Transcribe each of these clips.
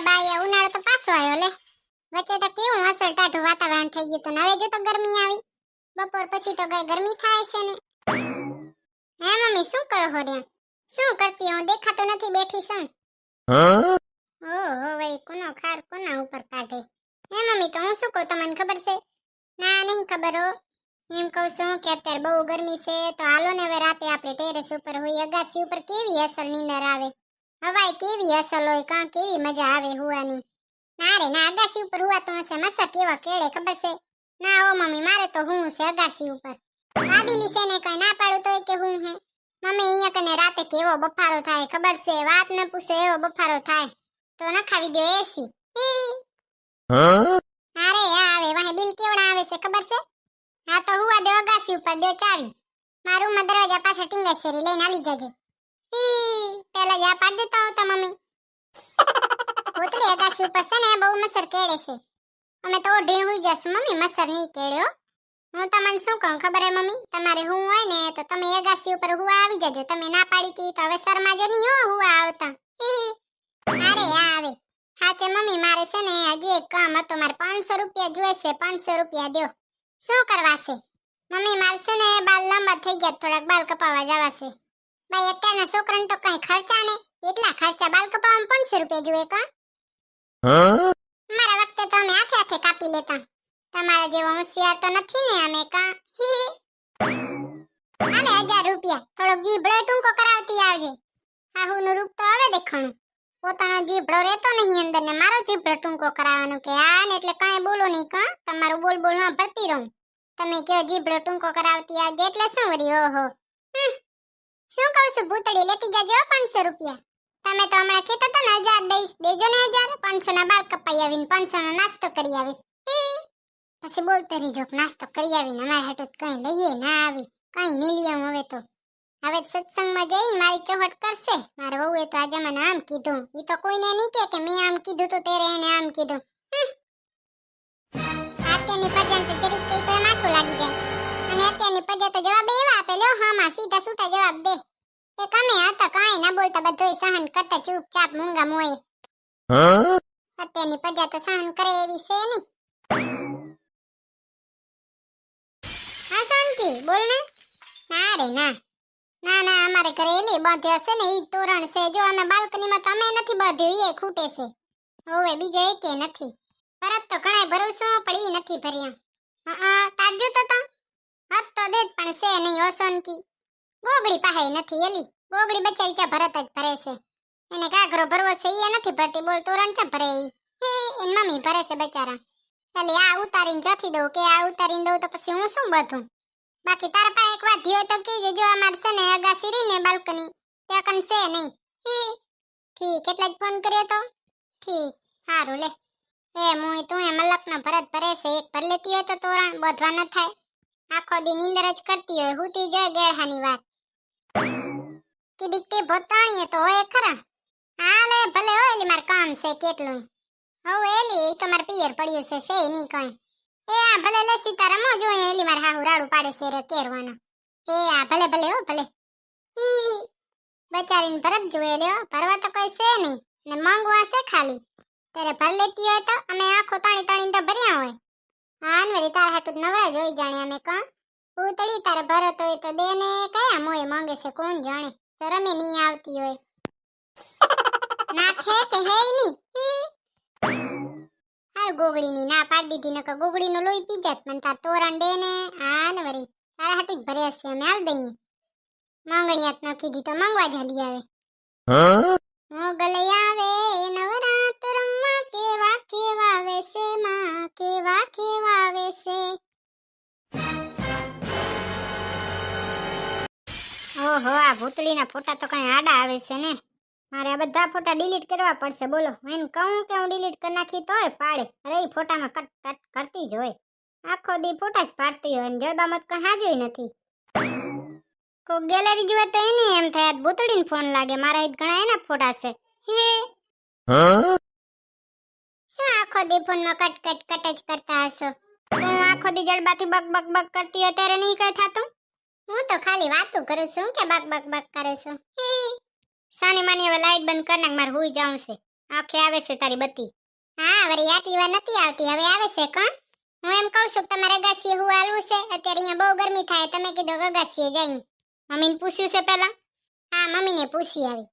હવે બાય ઉનાળો તો પાછો આવ્યો લે. વચ્ચે તો કેવું અસર ટાઢું વાતાવરણ થઈ ગયું હતું હવે જો તો ગરમી આવી. બપોર પછી તો કઈ ગરમી થાય છે ને. હે મમ્મી શું કરો હો રહ્યા શું કરતી હું? દેખાતો નથી બેઠી છું. ઓહો ભાઈ કોનો ખાર કોના ઉપર કાઢે. હે મમ્મી તો હું શું કહું? તમને ખબર છે? ના નહીં ખબર હો. એમ કહું છું કે અત્યારે બહુ ગરમી છે તો હાલો ને હવે રાતે આપણે ટેરેસ ઉપર હોઈએ. અગાસી ઉપર કેવી અસર નીંદર આવે? હવાય કેવી અસર હોય કાં કેવી મજા આવે હુવાની? ના રે ના અગાસી ઉપર હુવા તો હશે મસર કેવા કેળે ખબર છે? ના ઓ મમ્મી મારે તો હું છે અગાસી ઉપર. આદિલી છે ને કઈ ના પાડું તોય કે હું હે? મમ્મી અહીંયા કને રાતે કેવો બફારો થાય ખબર છે? વાત ન પૂછે એવો બફારો થાય. તો નખાવી દો એસી અરે આવે વાહે બિલ કેવડા આવે છે ખબર છે? હા તો હુવા દે અગાસી ઉપર દે ચાવી. મારું રૂમમાં દરવાજા પાછળ ટીંગાસેરી લઈને આવી જજે. પેલા આ પાડ દેતા હોતા મમ્મી. ભૂતળી અગાસી ઉપર છે ને બહુ મસર કેળે છે. અમે તો ઓઢીને હોઈ જશું મમ્મી, મસર નહીં કેળ્યો હું. તમને શું કહું, ખબર હે મમ્મી? તમારે હું હોય ને, તો તમે અગાસી ઉપર હુવા આવી જજો. તમે ના પાડી તી તો હવે શરમા જો નહીં હો હુવા આવતા. અરે આ આવે. હા તે મમ્મી, મારે છે ને, હજી એક કામ હતું. મારે પાંચસો રૂપિયા જોઈએ છે પાંચસો રૂપિયા દો શું કરવા છે? મમ્મી, મારે છે ને, બાલ લાંબા થઈ ગયા, થોડાક બાલ કપાવા જવા છે. ભાઈ અત્યારના છોકરાને તો કઈ ખર્ચા ને એટલા ખર્ચા બાલ કપાવામાં પાંચસો રૂપિયા જોઈએ કા મારા વખતે તો અમે હાથે હાથે કાપી લેતા. તમારા જેવો હોશિયાર તો નથી ને અમે કા અને હજાર રૂપિયા. થોડો જીભડો ટૂંકો કરાવતી આવજે. હાહુનું રૂપ તો હવે દેખાણું. પોતાનો જીભડો રહેતો નહીં અંદર ને મારો જીભડો ટૂંકો કરાવવાનો કે આ ને એટલે કાંઈ બોલો નહીં કા તમારું બોલ બોલમાં ભરતી રહું. તમે કયો જીભડો ટૂંકો કરાવતી આવજે એટલે શું વરી ઓહો. શું કહું છું ભૂતડી લેતી જાજો પાંચસો રૂપિયા. તમે તો હમણાં કહેતા હતા ને, હજાર દઈશ, દેજો ને હજાર. પાંચસો ના બાલ કપાઈ આવીને પાંચસો નો નાસ્તો કરી આવીશ. પછી બોલતા રહીજો, નાસ્તો કરી આવીને અમારે હાટું કઈ લઈએ, ના આવી, કઈ નહીં લઈ હવે તો. હવે સત્સંગમાં જઈને મારી ચોહટ કરશે. મારા વહુએ તો આજે મને આમ કીધું. એ તો કોઈને નહીં કે મેં આમ કીધું તો તેરે એને આમ કીધું. આત્યાની પર્યંત જરીક માઠું લાગી જાય. અને અત્યારની પ્રજા તો જવાબ એવા આપે લ્યો હા માં સીધા છૂટા જવાબ દે. એ કમે હતા કાંઈ ના બોલતા બધોય સહન કરતા ચૂપચાપ મૂંગા મોએ. અત્યારની પ્રજા તો સહન કરે એવી છે નહીં. હા શાંતિ બોલ ને. ના રે ના. ના ના અમારે ઘરે એલી બાંધ્યો છે ને ઈ તોરણ છે. જો અમે બાલ્કનીમાં તો અમે નથી બાંધ્યું એ ખૂટે છે. હવે બીજે એકે નથી. પરત તો ઘણા ભરોસો પણ ઈ નથી ભર્યા. હા હા તો તા. હદ તો દે પણ છે નહીં ઓસોનકી ગોગડી પાસે નથી એલી. ગોગડી બચારી ચા ભરત જ ભરે છે. એને ઘાઘરો ભરવો છે એ નથી ભરતી. બોલ, તોરણ ચા ભરે એ હે એન મમ્મી ભરે છે બચારા. એટલે આ ઉતારીને જોથી દઉં કે આ ઉતારીને દઉં તો પછી હું શું બધું? બાકી તારા પાસે એક વાત હોય તો કહેજે, જો અમાર છે ને અગાસી રહી ને બાલ્કની, ત્યાં કન છે નહીં. હી, ઠીક, એટલે જ ફોન કર્યો તો? ઠીક સારું લે. એ મુઈ તું એ મલકનો ભરત ભરે છે, એક ભર લેતી હોય તો તોરણ, બોધવા ન થાય. આખો દી નીંદર જ કરતી હોય, હુતી જોય ગેળહાની વાત. કે દીકટી ભોતાણીએ તો હોય ખરા. હા ભલે હોય એલી માર કામ છે કેટલું હવે એલી તો માર પિયર પડ્યું છે સે નહીં કઈ. એ આ ભલે લે સીતારામ જો અહીંયા એલી માર હાહુ રાડું પાડે છે રે કેરવાનો. એ આ ભલે ભલે હો, ભલે. બચારીને ભરત જોયે લ્યો, ભરવા તો કોઈ છે નહીં. ને માંગવા છે ખાલી. ત્યારે ભર લેતી હોય તો અમે આખો તાણી તાણી તો ભર્યા હોય. હા વરી તાર હાટું નવરા જોઈ જાણે અમે કાં ઉતળી તારે ભરત હોય તો દે ને કયા મોએ માંગે છે કોણ જાણે? તો રમે નહીં આવતી હોય. નાખે કે હે નહીં હી. હાર ગોગડીની ના પાડી દીધી નકર ગોગડીનું લોહી પી જાત મને તાર તોરણ દે ને આ ને વળી તારા હાટું જ ભર્યા છે અમે હાલ દઈએ. માંગણીયાત નાખી દીધી તો માંગવા જ હાલી આવે. મોગલ કેવા કેવા વેસે ઓહો, આ ભૂતળીના ફોટા તો કઈ આડા આવે છે ને. મારે આ બધા ફોટા ડિલીટ કરવા પડશે, બોલો. એને કહું કે હું ડિલીટ કરી નાખી તોય પાડે, અરે એ ફોટામાં કટ કટ કરતી જ હોય. આખો દી ફોટા જ પાડતી હોય અને મત કઈ હાજુય નથી. કોક ગેલેરી જુએ તો એને એમ થાય ભૂતળીને ફોન લાગે, મારા ઘણા એના ફોટા છે. હે? આખો દી ફોનમાં કટ કટ કટ જ કરતા હશો. તું આખો દી જડબાથી બક બક બક કરતી હોય ત્યારે નહીં કઈ થાતું? હું તો ખાલી વાતું કરું છું. કે બક બક બક કરે છું? સાની માની હવે લાઈટ બંધ કરી નાખ, મારે હુઈ જાઉં છે. આંખે આવે છે તારી બત્તી. હા વળી આટલી વાર નથી આવતી. હવે આવે છે કોણ? હું એમ કહું છું તમારે ગસીએ હું હાલવું છે? અત્યારે અહીંયા બહુ ગરમી થાય. તમે કીધું કે અગાસીએ જઈ મમ્મીને પૂછ્યું છે પહેલા? હા, મમ્મીને પૂછી આવી.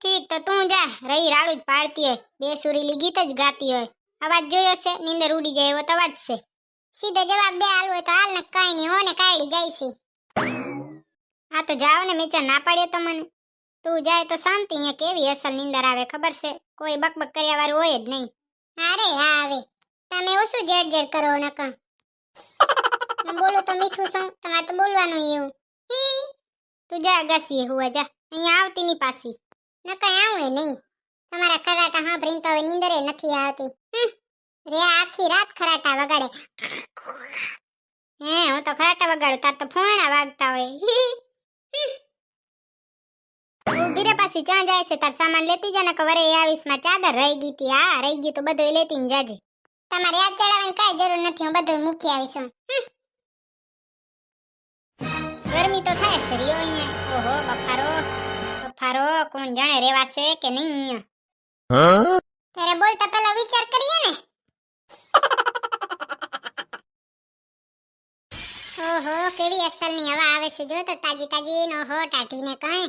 ઠીક, તો તું જા. રહી રાડું જ પાડતી હોય. બે સુરીલી ગીત જ ગાતી હોય. અવાજ જોયો છે? નીંદર ઉડી જાય એવો તો અવાજ છે. સીધો જવાબ દે હાલ હોય તો હાલ, ને કાંઈ નહીં. હો ને કાઢી જાય છે હા, તો જાઓ ને મેચા ના પાડ્યો તો મને. તું જાય તો શાંતિ, અહીંયા કેવી અસલ નીંદર આવે ખબર છે? કોઈ બકબક કર્યા વાળું હોય જ નહીં. અરે હા, આવે. તમે ઓછું જેડ જેડ કરો નકા બોલું તો મીઠું છું તમારે તો બોલવાનું એવું. તું જા અગાસીએ હુવા જા. અહીંયા આવતી ની પાછી. નકા આવું નહીં. તમારા ખરાટા સાંભળીને તો હવે નીંદરે નથી આવતી. રે આખી રાત ખરાટા વગાડે. હે, હું તો ખરાટા વગાડું, તાર તો ફોણા વાગતા હોય. ઊભી રે પાછી, જાય છે, તાર સામાન લેતી જા ને વરે આવીશમાં ચાદર રહી ગઈ હતી હા, રહી ગયું તો બધું લેતી ને જાજે. તમારે યાદ ચડાવવાની કાંઈ જરૂર નથી, હું બધું મૂકી આવીશ. ગરમી તો થાય છે રિયો અહીંયા. ઓહો, બફારો. બફારો કોણ જાણે રેવાશે કે નહીં ત્યારે બોલતા પહેલા વિચાર કરીએ ને. ઓહો કેવી અસલની હવા આવે છે જો તો તાજી તાજી નો હો ટાઢીને કઈ.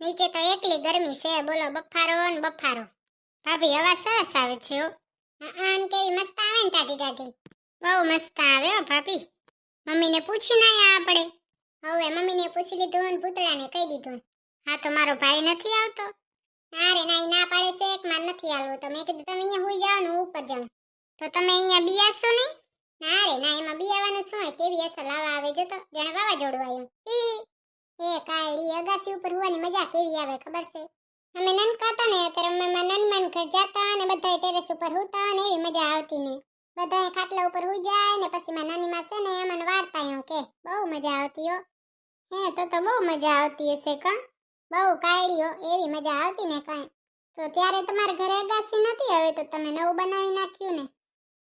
નીચે તો એકલી ગરમી છે બોલો બફારો ને બફારો. ભાભી હવા સરસ આવે છે આન કેવી મસ્ત આવે ને ટાટી ટાટી બહુ મસ્ત આવે હો ભાભી. મમ્મીને પૂછી ના આપણે. હવે મમ્મીને પૂછી લીધું ને પૂતળાને કહી દીધું. હા, તો મારો ભાઈ નથી આવતો? ના રે, ના ના પાડે છે, એક મારે નથી આવવું તો મેં કીધું, તમે અહીંયા હોઈ જાઓ ને ઉપર જાઉં. તો તમે અહીંયા બિયાશો નહીં? ના રે, ના, એમાં બિયાવાનું શું કેવી અસર લાવા આવે? જો તો, જાણે વાવાઝોડું આવ્યું. એ કાળી અગાસી ઉપર હોવાની મજા કેવી આવે, ખબર છે? અમે નનકા હતા ને ત્યારે અમે નનમાન ઘર જતા અને બધાય ટેરેસ ઉપર હોતા ને, એવી મજા આવતી ને બધાય ખાટલા ઉપર હોઈ જાય ને, પછી મારા નાનીમાં છે ને એમને વાર્તા કે બહુ મજા આવતી હો. હે, તો તો બહુ મજા આવતી હશે, કા? બહુ કાયડીઓ એવી મજા આવતી ને કાંઈ. તો ત્યારે તમારા ઘરે અગાસી નથી હવે તો તમે નવું બનાવી નાખ્યું ને.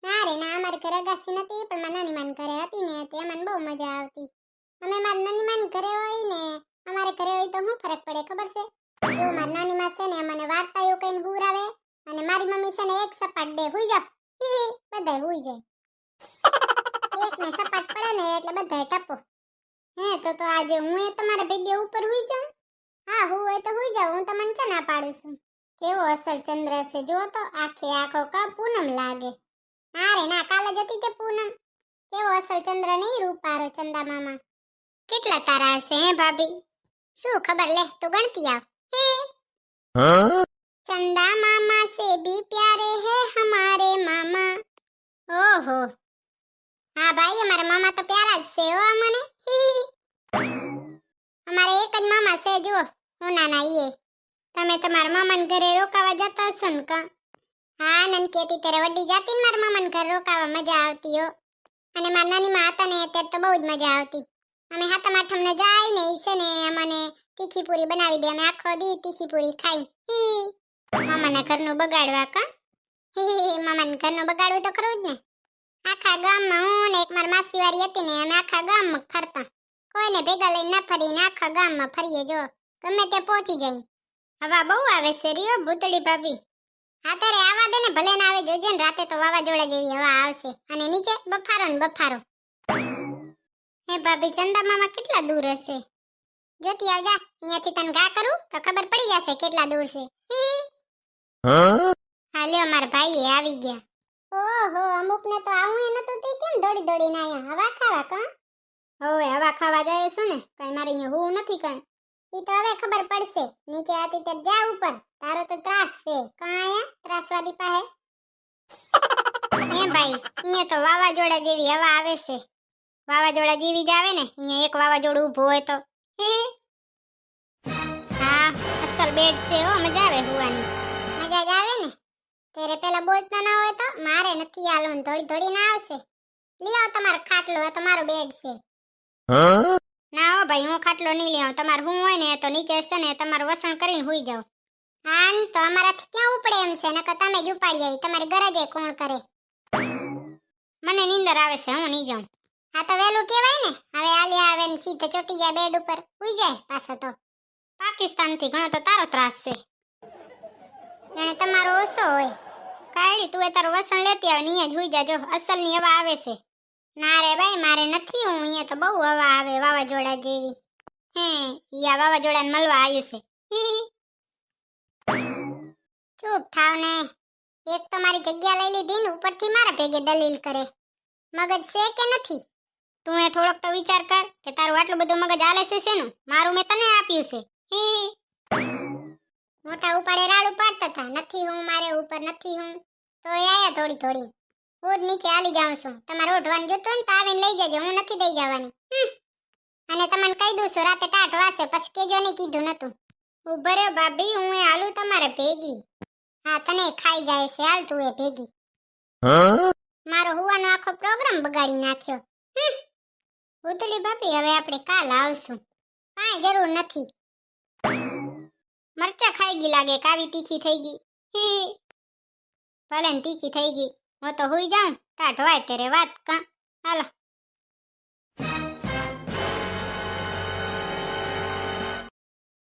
ના રે, ના, અમારા ઘરે અગાસી નથી પણ મારા નાનીમાન ઘરે હતી ને, તે અમને બહુ મજા આવતી. અમે મારા નાનીમાન ઘરે હોય ને, અમારે ઘરે હોય તો શું ફરક પડે ખબર છે? જો મારી નાનીમાં છે ને મને વાર્તા એવું કઈને ગુરાવે અને મારી મમ્મી છે ને, એક સપાટ દે, હુઈ જા બધા હુઈ જાય. એક ને સપાટ પડે ને, એટલે બધાય ટપો. હે, તો તો આજે હું તમારા ભેગે ઉપર હુઈ જાઉં? હોય તો હોઈ જાવ હું તમને છે ના પાડું છું કેવો અસલ ચંદ્ર છે જો તો આખે આખો કા પૂનમ લાગે હા રે ના કાલે જતી તે પૂનમ કેવો અસલ ચંદ્ર નહીં રૂપારો ચંદા મામા કેટલા તારા હશે હે ભાભી શું ખબર લે તું ગણતી આવ હે चंदा मामा से भी प्यारे हैं हमारे मामा ओहो हाँ भाई हमारे मामा तो प्यारा से हो हमने हमारे एक मामा से जो હું નાના ઈએ. તમે તમારા મામાન ઘરે રોકાવા જતા હશો ને કા? હા હતી ત્યારે વડી જાતી ને મારા મામાન ઘરે રોકાવા? મજા આવતી હો. અને મારા નાની માં હતા ને ત્યારે તો બહુ જ મજા આવતી. અમે હાથમ આઠમ ને જાય ને, ઈ છે ને અમને તીખી પૂરી બનાવી દે. અમે આખો દી તીખી પૂરી ખાઈ. હી મામાના ઘરનું બગાડવા કા? હી મામાના ઘરનું બગાડવું તો ખરું જ ને. આખા ગામમાં હું ને એક મારી માસીવારી હતી ને, અમે આખા ગામમાં ફરતા. કોઈને ભેગા લઈને ના ફરીને આખા ગામમાં ફરીએ જો. ગમે તે પહોંચી જાય. હવા બહુ આવે છે, રિયો ભૂતળી ભાભી. હા આવા દે ને ભલે ના આવે, જોજે ને રાતે તો વાવાઝોડા જેવી હવા આવશે. અને નીચે બફારો ને બફારો. હે ભાભી ચંદા મામા કેટલા દૂર હશે? જોતી આવજા અહીંયાથી તને ઘા કરું તો ખબર પડી જશે કેટલા દૂર છે. હાલ્યો મારા ભાઈ આવી ગયા. ઓહો અમુક ને તો આવું એ નતું તે કેમ દોડી દોડીને આયા? હવા ખાવા કા? હવે હવા ખાવા જાય છું ને? કઈ મારે અહીંયા હોવું નથી કઈ. ઈ તો હવે ખબર પડશે. નીચે આતી તે જા ઉપર. તારો તો ત્રાસ છે. કા આયા? ત્રાસવાદી પાહે એ ભાઈ અહીંયા તો વાવાઝોડા જેવી હવા આવે છે. વાવાઝોડા જેવી જ આવે ને અહીંયા એક વાવાઝોડું ઊભો હોય તો. હે, હા. અસલ બેડ છે હો, મજા આવે હુવાની. મજા જ આવે ને. ત્યારે પેલા બોલતા ના હોય તો, મારે નથી આલું ધોળી ધોળી ના આવશે. આવો તમારો ખાટલો તમારો બેડ છે. ના હો ભાઈ, હું ખાટલો નહીં લેવું તમારે હું હોય ને તો નીચે છે ને તમારું વસણ કરીને હુઈ જાવ હા તો અમારાથી ક્યાં ઉપડે એમ છે? નકર તમે જ ઉપાડી આવી. તમારી ગરજે કોણ કરે? મને નીંદર આવે છે, હું નહીં જાઉં. હા, તો વેલું કહેવાય ને. હવે આલિયા આવે ને સીધે ચોટી જાય બેડ ઉપર. હુઈ જાય પાછા તો. પાકિસ્તાનથી ઘણો તો તારો ત્રાસ છે. જાણે તમારો ઓછો હોય. કાયડી તું એ તારું વસણ લેતી આવે ને જ હુઈ જાજો. અસલની હવા આવે છે. ના રે ભાઈ, મારે નથી, હું અહીંયા તો બહુ હવા આવે વાવાઝોડા જેવી. હે આ વાવાઝોડાને મળવા આવ્યું છે. ચૂપ થાવ ને. એક તો મારી જગ્યા લઈ લીધી ને ઉપરથી મારા ભેગે દલીલ કરે. મગજ છે કે નથી? તું એ થોડોક તો વિચાર કર કે તારું આટલું બધું મગજ આલે છે શેનું? મારું મેં તને આપ્યું છે. મોટા ઉપાડે રાડ ઉપાડતા હતા. નથી હું, મારે ઉપર નથી હું. તો એ આયા થોડી થોડી. હું નીચે આલી જાઉં છું. તમારે ઓઢવાનું જોતું ને તો આવીને લઈ જજો હું નથી દઈ જવાની. અને તમને કહી દઉં છું રાતે ટાટ વાસે પછી કેજો નહીં કીધું નતું. ઊભો રહ્યો ભાભી હું એ આલું તમારે ભેગી. હા તને ખાઈ જાય છે હાલ તું એ ભેગી. મારો હુવાનો આખો પ્રોગ્રામ બગાડી નાખ્યો. ભૂતળી ભાભી હવે આપણે કાલ આવશું. કાંઈ જરૂર નથી. મરચા ખાઈ ગઈ લાગે કાવી તીખી થઈ ગઈ. ભલે ને તીખી થઈ ગઈ. હું તો હુઈ જાઉં ટાઢવાય તેરે વાત કા. હાલો.